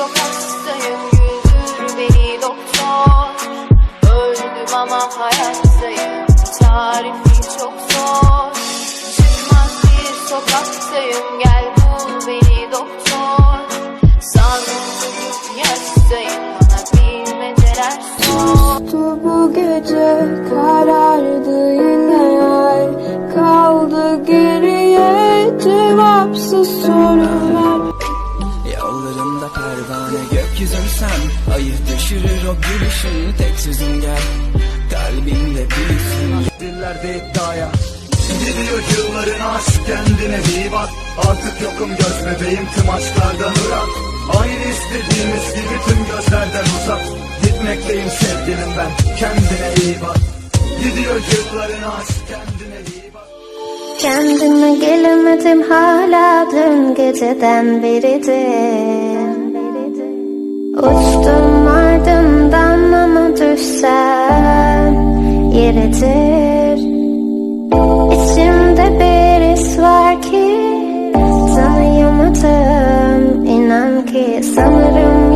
Sokaktayım güldür beni doktor. Öldüm ama hayattayım Tarifi çok zor. Çıkmaz bir sokaktayım Gel bul beni doktor. Savrulduğum yaştayım Bana bilmeceler Sustu bu gece karardı yine ay. Kaldı geriye cevapsız sorular. Yollarında pervane gökyüzün sen. Ayı düşürür o gülüşün tek sözün gel. Kalbimde büyüsün. Dillerde iddiaya Gidiyor yılların aşk kendine iyi bak. Artık yokum göz bebeğim tüm aşklardan ırak Aynı istediğimiz gibi tüm gözlerden uzak. Gitmekteyim sevgilim ben kendine iyi bak. Gidiyor yılların aşk kendine iyi bak Kendime gelemedim hala dün geceden beridir. Uçtum ardından ama düşsem yeridir. İçimde bir his var ki tanıyamadım inan ki sanırım